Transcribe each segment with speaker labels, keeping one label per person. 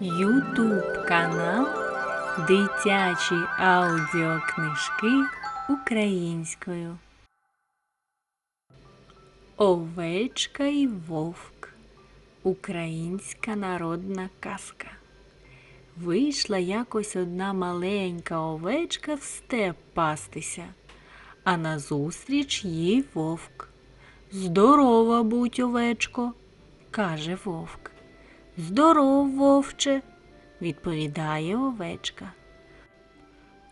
Speaker 1: Ютуб канал Дитячі аудіокнижки українською. Овечка і вовк. Українська народна казка. Вийшла якось одна маленька овечка в степ пастися, а назустріч їй вовк. Здорова будь, овечко, каже вовк. Здоров, вовче, відповідає овечка.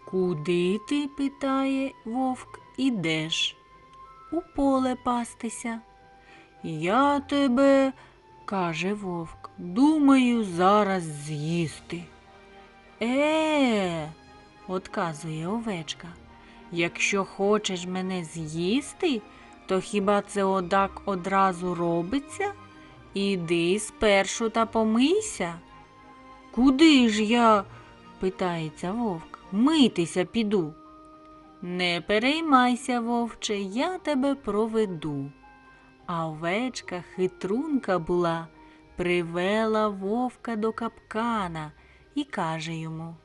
Speaker 1: Куди ти, питає вовк, ідеш? У поле пастися. Я тебе, каже вовк, думаю зараз з'їсти. Е, отказує овечка. Якщо хочеш мене з'їсти, то хіба це одак одразу робиться? Іди спершу та помийся. Куди ж я? питається вовк. Митися піду. Не переймайся, вовче, я тебе проведу. А овечка хитрунка була, привела вовка до капкана і каже йому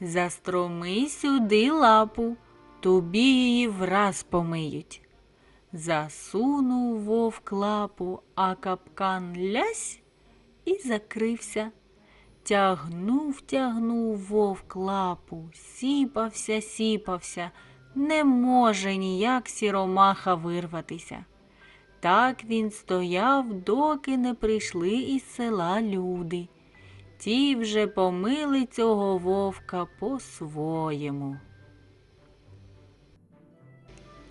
Speaker 1: Застроми сюди лапу, тобі її враз помиють. Засунув вовк лапу, а капкан лясь і закрився. Тягнув, тягнув вовк лапу, сіпався, сіпався, не може ніяк сіромаха вирватися. Так він стояв, доки не прийшли із села люди. Ті вже помили цього вовка по-своєму.